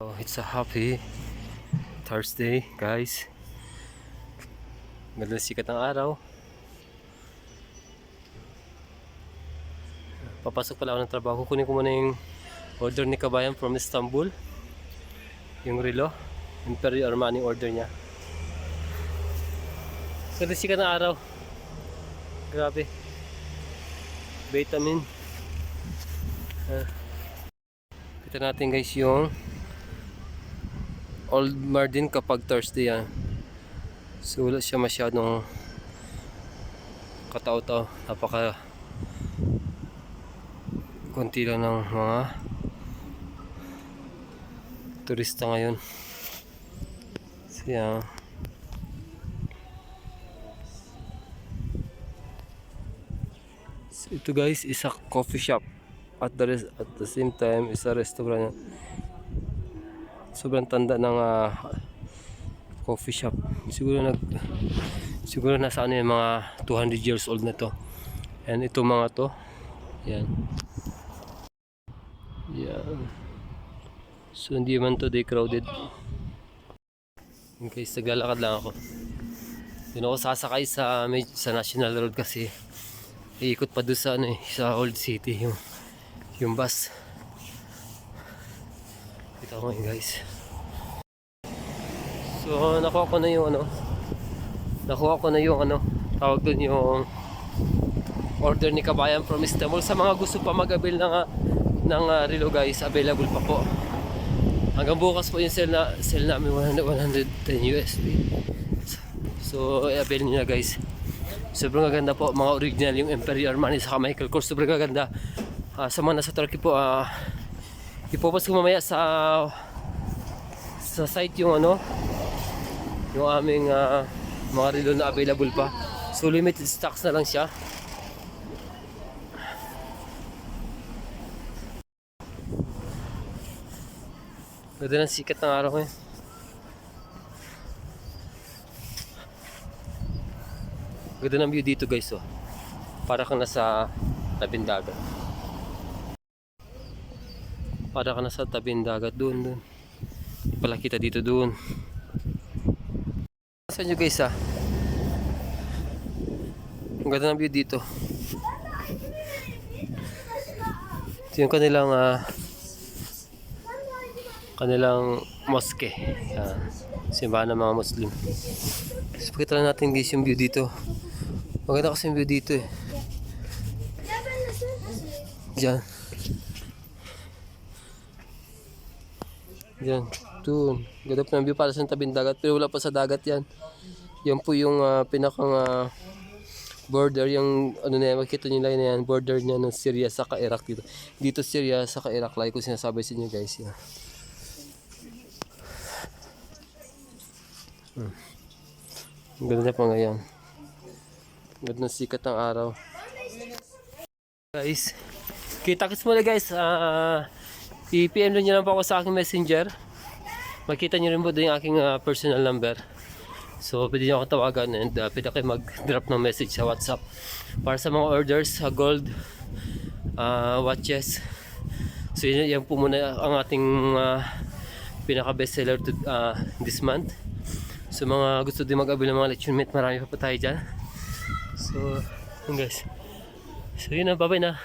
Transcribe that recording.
Oh, it's a happy Thursday, guys. Ganda sikat ng araw. Papasok pala ako ng trabaho. Kukunin ko muna yung order ni Kabayan from Istanbul. Yung relo. Imperial Armani order niya. Ganda sikat ng araw. Grabe. Vitamin. Ah. Kita natin guys yung Old Mardin kapag Thursday yan. So wala siya masyadong katao-tao. Napaka konti lang ng mga turista ngayon. So yan. So, ito guys is a coffee shop. At the, at the same time is a restaurant sobrang tanda ng ah, coffee shop. Siguro nag siguro nasa ano yan, mga 200 years old na to. And ito mga to. Yan. Yan. So hindi man to day crowded. In case naglalakad lang ako. Doon ako sasakay sa sa National Road kasi iikot pa doon sa ano eh, sa Old City yung yung bus. Kita ko ngayon guys. So nakuha ko na yung ano. Nakuha ko na yung ano. Tawag doon yung order ni Kabayan from Istanbul. Sa mga gusto pa mag-avail ng, ng ah, relo guys, available pa po. Hanggang bukas po yung sale, na, sale namin 100, 110 USD. So i-avail nyo na guys. Sobrang gaganda po. Mga original yung Imperial Armani sa Michael Kors. Sobrang gaganda. Ah, sa mga nasa Turkey po, ah, ipopost ko mamaya sa sa site yung ano? Yung aming ah, mga relo na available pa. So limited stocks na lang siya. Ganda ng sikat ng araw ngayon. Ganda ng view dito guys oh. Para kang nasa tabing dagat para ka nasa tabing dagat doon doon Di pala kita dito doon Saan nyo guys ah? Ang ganda ng view dito. Ito yung kanilang ah, kanilang mosque. Yan. Simbahan ng mga Muslim. So, pakita lang natin guys yung view dito. Maganda kasi yung view dito eh. Diyan. Diyan. Doon. Ganda pa ng view para sa tabing dagat. Pero wala pa sa dagat yan. Yan po yung ah, pinakang ah, border. Yung ano na yan. Makikita nyo lang yan. Border niya ng Syria sa Iraq dito. Dito Syria sa Iraq. Like ko sinasabi sa inyo guys. Yan. Hmm. Ganda na pa ngayon. Ganda ng sikat ng araw. Guys, kita-kits muna guys. Ah, i-PM nyo lang po ako sa aking messenger. Makita nyo rin po doon yung aking ah, personal number. So, pwede nyo ako tawagan and uh, pwede kayo mag-drop ng message sa WhatsApp. Para sa mga orders, sa gold, ah, watches. So, yun, yan po muna ang ating ah, pinaka-bestseller to, ah, this month. So, mga gusto din mag-avail ng mga lecture mate, marami pa po tayo dyan. So, yun guys. So, yun na, bye-bye na.